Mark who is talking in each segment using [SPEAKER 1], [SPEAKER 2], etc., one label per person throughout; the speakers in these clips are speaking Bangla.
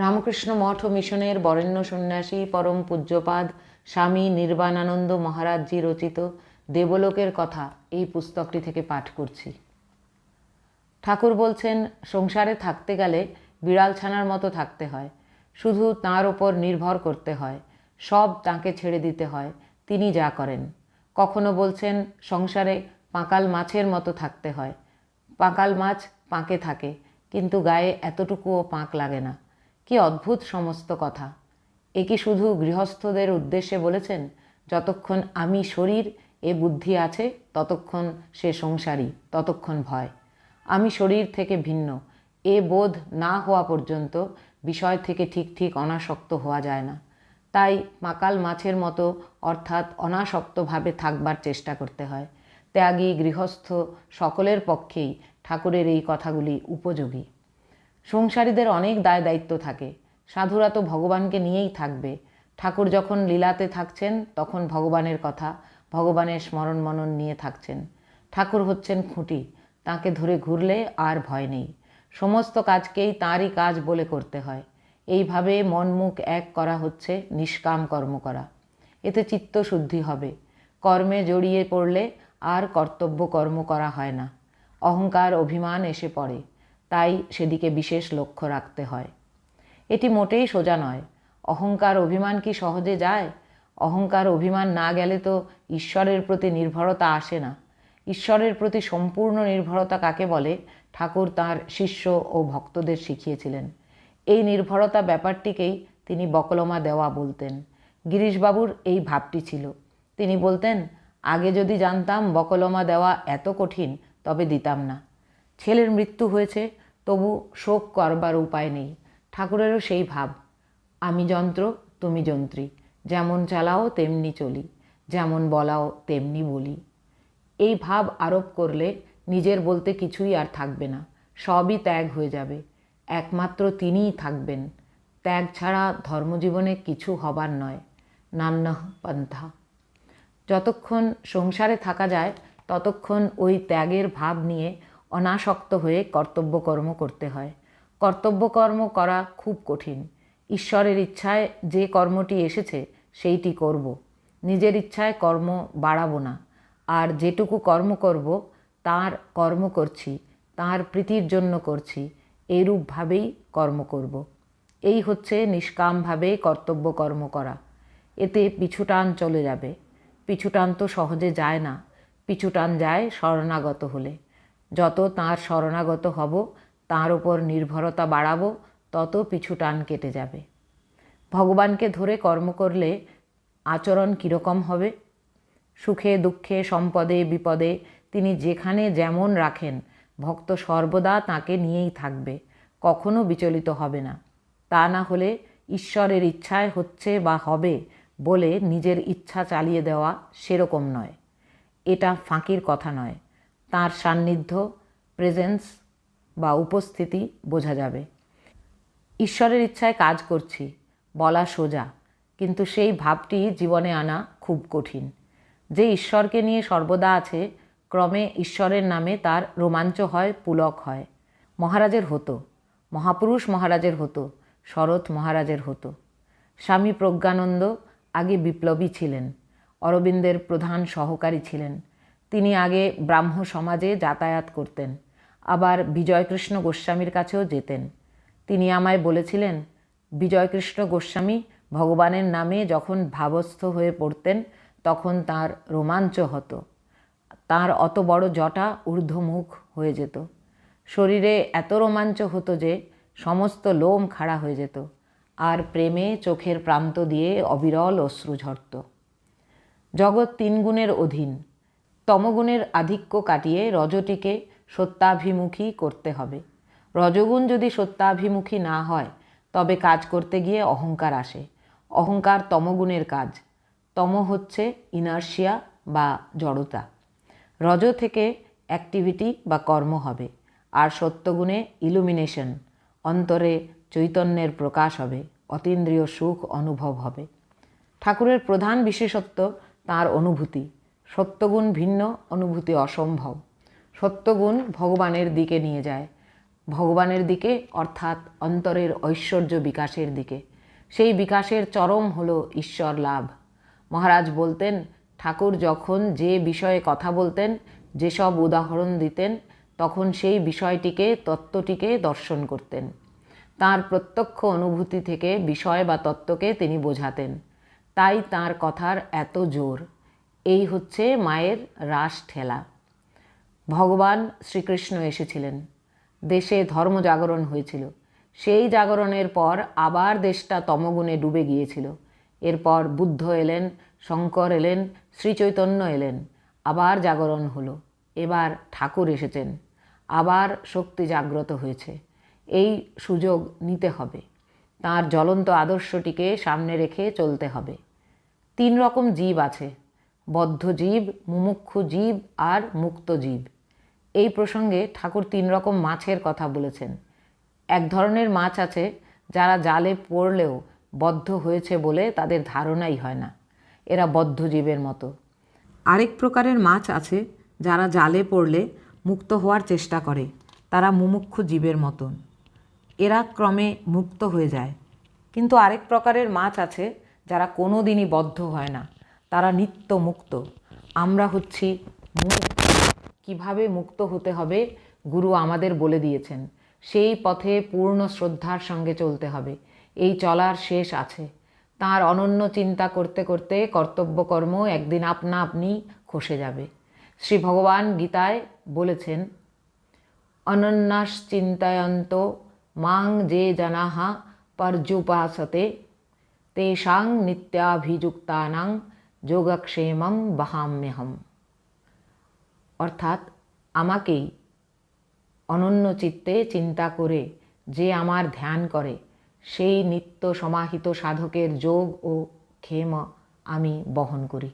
[SPEAKER 1] রামকৃষ্ণ মঠ মিশনের বরেণ্য সন্ন্যাসী, পরম পূজ্যপাদ স্বামী নির্বাণানন্দ মহারাজজি রচিত দেবলোকের কথা এই পুস্তকটি থেকে পাঠ করছি। ঠাকুর বলছেন, সংসারে থাকতে গেলে বিড়াল ছানার মতো থাকতে হয়। শুধু তাঁর ওপর নির্ভর করতে হয়। সব তাঁকে ছেড়ে দিতে হয়। তিনি যা করেন। কখনো বলছেন, সংসারে পাঁকাল মাছের মতো থাকতে হয়। পাঁকাল মাছ পাঁকে থাকে, কিন্তু গায়ে এতটুকুও পাঁক লাগে না। কি অদ্ভুত সমস্ত কথা। এ কি শুধু গৃহস্থদের উদ্দেশ্যে বলেছেন, যতক্ষণ আমি শরীর, এ বুদ্ধি আছে, ততক্ষণ সে সংসারী, ততক্ষণ ভয়। আমি শরীর থেকে ভিন্ন, এ বোধ না হওয়া পর্যন্ত বিষয় থেকে ঠিক ঠিক অনাসক্ত হওয়া যায় না। তাই মাকাল মাছের মতো অর্থাৎ অনাসক্তভাবে থাকবার চেষ্টা করতে হয়। ত্যাগী গৃহস্থ সকলের পক্ষেই ঠাকুরের এই কথাগুলি উপযোগী। সংসারীদের অনেক দায় দায়িত্ব থাকে। সাধুরা তো ভগবানকে নিয়েই থাকবে। ঠাকুর যখন লীলাতে থাকছেন, তখন ভগবানের কথা, ভগবানের স্মরণ মনন নিয়ে থাকছেন। ঠাকুর হচ্ছেন খুঁটি, তাকে ধরে ঘুরলে আর ভয় নেই। সমস্ত কাজকেই তাঁরই কাজ বলে করতে হয়। এইভাবে মন মুখ এক করা হচ্ছে, নিষ্কাম কর্ম করা। এতে চিত্ত শুদ্ধি হবে। কর্মে জড়িয়ে পড়লে আর কর্তব্য কর্ম করা হয় না। অহংকার, অভিমান এসে পড়ে। তাই সেদিকে বিশেষ লক্ষ্য রাখতে হয়। এটি মোটেই সোজা নয়। অহংকার অভিমান কি সহজে যায়? অহংকার অভিমান না গেলে তো ঈশ্বরের প্রতি নির্ভরতা আসে না। ঈশ্বরের প্রতি সম্পূর্ণ নির্ভরতা কাকে বলে? ঠাকুর তাঁর শিষ্য ও ভক্তদের শিখিয়েছিলেন। এই নির্ভরতা ব্যাপারটিকেই তিনি বকলমা দেওয়া বলতেন। গিরিশবাবুর এই ভাবটি ছিল। তিনি বলতেন, আগে যদি জানতাম বকলমা দেওয়া এত কঠিন, তবে দিতাম না। ছেলের মৃত্যু হয়েছে তবু শোক করবার উপায় নেই। ঠাকুরেরও সেই ভাব, আমি যন্ত্র, তুমি যন্ত্রী। যেমন চালাও, তেমনি চলি। যেমন বলাও, তেমনি বলি। এই ভাব আরোপ করলে নিজের বলতে কিছুই আর থাকবে না। সবই ত্যাগ হয়ে যাবে। একমাত্র তিনিই থাকবেন। ত্যাগ ছাড়া ধর্মজীবনে কিছু হবার নয়। নান্না পন্থা। যতক্ষণ সংসারে থাকা যায়, ততক্ষণ ওই ত্যাগের ভাব নিয়ে অনাসক্ত হয়ে কর্তব্যকর্ম করতে হয়। কর্তব্যকর্ম করা খুব কঠিন। ঈশ্বরের ইচ্ছায় যে কর্মটি এসেছে, সেইটি করব। নিজের ইচ্ছায় কর্ম বাড়াবো না। আর যেটুকু কর্ম করব, তার কর্ম করছি, তার প্রীতির জন্য করছি এইরূপভাবেই কর্ম করব। এই হচ্ছে নিষ্কামভাবে কর্তব্য কর্ম করা। এতে পিছুটান চলে যাবে। পিছুটান তো সহজে যায় না। পিছুটান যায় শরণাগত হলে। যত তার শরণাগত হব, তার উপর নির্ভরতা বাড়াবো, তত পিছু টান কেটে যাবে। ভগবানকে ধরে কর্ম করলে আচরণ কীরকম হবে? সুখে, দুঃখে, সম্পদে, বিপদে তিনি যেখানে যেমন রাখেন, ভক্ত সর্বদা তাকে নিয়েই থাকবে, কখনো বিচলিত হবে না। তা না হলে ঈশ্বরের ইচ্ছায় হচ্ছে বা হবে বলে নিজের ইচ্ছা চালিয়ে দেওয়া সেরকম নয়। এটা ফাঁকির কথা নয়। তার সান্নিধ্য প্রেজেন্স বা উপস্থিতি বোঝা যাবে। ঈশ্বরের ইচ্ছায় কাজ করছি, বলা সোজা, কিন্তু সেই ভাবটি জীবনে আনা খুব কঠিন। যে ঈশ্বরকে নিয়ে সর্বদা আছে, ক্রমে ঈশ্বরের নামে তার রোমাঞ্চ হয়, পুলক হয়। মহারাজের হতো, মহাপুরুষ মহারাজের হতো, শরৎ মহারাজের হতো। স্বামী প্রজ্ঞানন্দ আগে বিপ্লবী ছিলেন, অরবিন্দের প্রধান সহকারী ছিলেন। তিনি আগে ব্রাহ্ম সমাজে যাতায়াত করতেন, আবার বিজয়কৃষ্ণ গোস্বামীর কাছেও যেতেন। তিনি আমায় বলেছিলেন, বিজয়কৃষ্ণ গোস্বামী ভগবানের নামে যখন ভাবস্থ হয়ে পড়তেন, তখন তার রোমাঞ্চ হতো। তার অত বড় জটা ঊর্ধ্বমুখ হয়ে যেত। শরীরে এত রোমাঞ্চ হতো যে সমস্ত লোম খাড়া হয়ে যেত, আর প্রেমে চোখের প্রান্ত দিয়ে অবিরল অশ্রু ঝরত। জগৎ তিন গুণের অধীন তমগুণের আধিক্য কাটিয়ে রজটিকে সত্যাভিমুখী করতে হবে। রজগুণ যদি সত্যাভিমুখী না হয়, তবে কাজ করতে গিয়ে অহংকার আসে। অহংকার তমগুণের কাজ। তম হচ্ছে ইনার্শিয়া বা জড়তা। রজ থেকে অ্যাক্টিভিটি বা কর্ম হবে, আর সত্যগুণে ইলুমিনেশন, অন্তরে চৈতন্যের প্রকাশ হবে, অতীন্দ্রিয় সুখ অনুভব হবে। ঠাকুরের প্রধান বিশেষত্ব তার অনুভূতি। সত্যগুণ ভিন্ন, অনুভূতি অসম্ভব। সত্যগুণ ভগবানের দিকে নিয়ে যায়। ভগবানের দিকে, অর্থাৎ অন্তরের ঐশ্বর্য বিকাশের দিকে। সেই বিকাশের চরম হলো ঈশ্বর লাভ। মহারাজ বলতেন, ঠাকুর যখন যে বিষয়ে কথা বলতেন যেসব উদাহরণ দিতেন, তখন সেই বিষয়টিকে, তত্ত্বটিকে দর্শন করতেন। তার প্রত্যক্ষ অনুভূতি থেকে বিষয় বা তত্ত্বকে তিনি বোঝাতেন। তাই তার কথার এত জোর। এই হচ্ছে মায়ের রাস ঠেলা। ভগবান শ্রীকৃষ্ণ এসেছিলেন। দেশে ধর্ম জাগরণ হয়েছিল। সেই জাগরণের পর আবার দেশটা তমগুণে ডুবে গিয়েছিল। এরপর বুদ্ধ এলেন, শঙ্কর এলেন, শ্রীচৈতন্য এলেন। আবার জাগরণ হলো। এবার ঠাকুর এসেছেন। আবার শক্তি জাগ্রত হয়েছে। এই সুযোগ নিতে হবে। তার জ্বলন্ত আদর্শটিকে সামনে রেখে চলতে হবে। তিন রকম জীব আছে। বদ্ধ জীব, মুমুক্ষু জীব আর মুক্ত জীব। এই প্রসঙ্গে ঠাকুর তিন রকম মাছের কথা বলেছেন। এক ধরনের মাছ আছে যারা জালে পড়লেও বদ্ধ হয়েছে বলে তাদের ধারণাই হয় না। এরা বদ্ধ জীবের মতো। আরেক প্রকারের মাছ আছে যারা জালে পড়লে মুক্ত হওয়ার চেষ্টা করে। তারা মুমুক্ষু জীবের মতন। এরা ক্রমে মুক্ত হয়ে যায়। কিন্তু আরেক প্রকারের মাছ আছে যারা কোনো দিনই বদ্ধ হয় না। তারা নিত্য মুক্ত। আমরা হচ্ছি মুক্ত। কীভাবে মুক্ত হতে হবে? গুরু আমাদের বলে দিয়েছেন। সেই পথে পূর্ণ শ্রদ্ধার সঙ্গে চলতে হবে। এই চলার শেষ আছে। তার অনন্য চিন্তা করতে করতে কর্তব্যকর্ম একদিন আপনা আপনি খসে যাবে। শ্রী ভগবান গীতায় বলেছেন, অনন্যাস চিন্তায়ন্ত মাং যে জানাহা পর্যুপাসতে, তেষাং নিত্যাভিযুক্তানাং যোগক্ষেমং বহাম্যহম। অর্থাৎ আমাকেই অনন্য চিত্তে চিন্তা করে যে আমার ধ্যান করে, সেই নিত্য সমাহিত সাধকের যোগ ও ক্ষেম আমি বহন করি।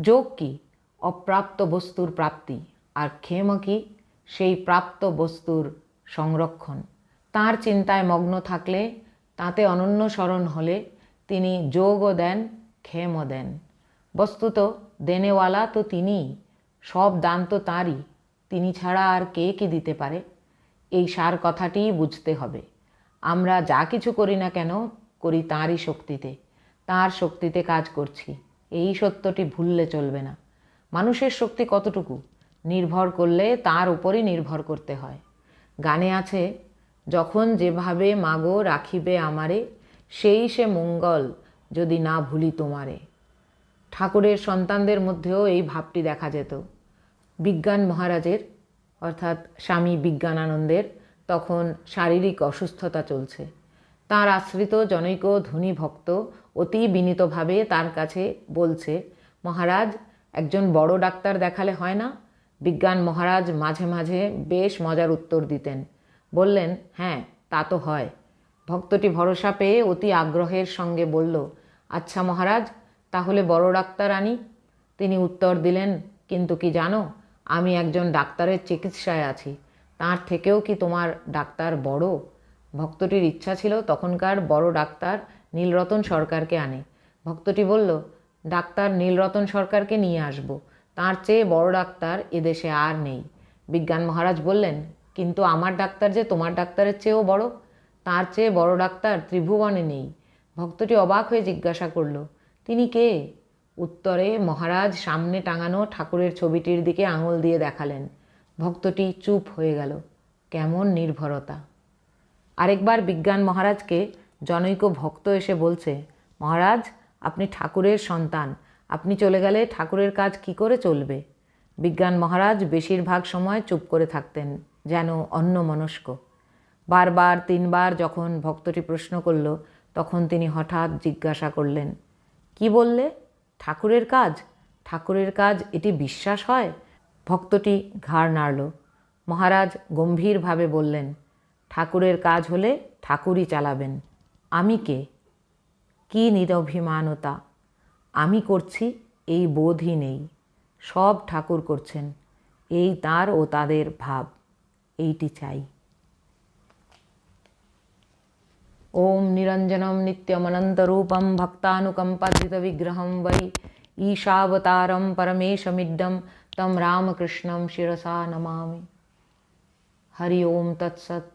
[SPEAKER 1] যোগ কি? অপ্রাপ্ত বস্তুর প্রাপ্তি। আর ক্ষেম কি? সেই প্রাপ্ত বস্তুর সংরক্ষণ। তার চিন্তায় মগ্ন থাকলে তাতে অনন্য স্মরণ হলে তিনি যোগও দেন, ক্ষেমও দেন। বস্তুত দেনেওয়ালা তো তিনি, সব দান তো তাঁরই, তিনি ছাড়া আর কে কি দিতে পারে? এই সার কথাটিই বুঝতে হবে। আমরা যা কিছু করি না কেন, করি তাঁরই শক্তিতে। তার শক্তিতে কাজ করছি। এই সত্যটি ভুললে চলবে না। মানুষের শক্তি কতটুকু? নির্ভর করলে তার উপরই নির্ভর করতে হয়। গানে আছে, যখন যেভাবে মাগো রাখিবে আমারে, সেই সে মঙ্গল যদি না ভুলি তোমারে। ঠাকুরের সন্তানদের মধ্যেও এই ভাবটি দেখা যেত। বিজ্ঞান মহারাজের, অর্থাৎ স্বামী বিজ্ঞানানন্দের, তখন শারীরিক অসুস্থতা চলছে। তার আশ্রিত জনৈক ধনী ভক্ত অতি বিনীতভাবে তার কাছে বলছে, মহারাজ, একজন বড় ডাক্তার দেখালে হয় না? বিজ্ঞান মহারাজ মাঝে মাঝে বেশ মজার উত্তর দিতেন। বললেন হ্যাঁ তা তো হয়। ভক্তটি ভরসা পেয়ে অতি আগ্রহের সঙ্গে বলল আচ্ছা মহারাজ তাহলে বড় ডাক্তার আনি তিনি উত্তর দিলেন, কিন্তু কি জানো, আমি একজন ডাক্তারের চিকিৎসায় আছি। তার থেকেও কি তোমার ডাক্তার বড়? ভক্তটির ইচ্ছা ছিল তখনকার বড় ডাক্তার নীলরতন সরকারকে আনে। ভক্তটি বলল, ডাক্তার নীলরতন সরকারকে নিয়ে আসব। তার চেয়ে বড় ডাক্তার এদেশে আর নেই। বিজ্ঞান মহারাজ বললেন, কিন্তু আমার ডাক্তার যে তোমার ডাক্তারের চেয়েও বড়? তার চেয়ে বড় ডাক্তার ত্রিভুবনে নেই। ভক্তটি অবাক হয়ে জিজ্ঞাসা করল তিনি কে? উত্তরে মহারাজ সামনে টাঙানো ঠাকুরের ছবিটির দিকে আঙুল দিয়ে দেখালেন। ভক্তটি চুপ হয়ে গেল। কেমন নির্ভরতা। আরেকবার বিজ্ঞান মহারাজকে জনৈক ভক্ত এসে বলছে, মহারাজ, আপনি ঠাকুরের সন্তান। আপনি চলে গেলে ঠাকুরের কাজ কি করে চলবে? বিজ্ঞান মহারাজ বেশিরভাগ সময় চুপ করে থাকতেন, যেন অন্যমনস্ক বারবার, তিনবার যখন ভক্তটি প্রশ্ন করল, তখন তিনি হঠাৎ জিজ্ঞাসা করলেন কি বললে? ঠাকুরের কাজ? ঠাকুরের কাজ এটি বিশ্বাস হয়? ভক্তটি ঘাড় নাড়ল। মহারাজ গম্ভীরভাবে বললেন, ঠাকুরের কাজ হলে ঠাকুরই চালাবেন। আমি কে? কি নিরভিমানতা? আমি করছি, এই বোধই নেই। সব ঠাকুর করছেন। এই তার ও তাদের ভাব। এইটি চাই। ॐ निरञ्जनं नित्यमनन्तरूपं भक्तानुकम्पाद्वितविग्रहं वै ईशावतारं परमेश तं रामकृष्णं शिरसा नमामि। हरि ओं तत्सत्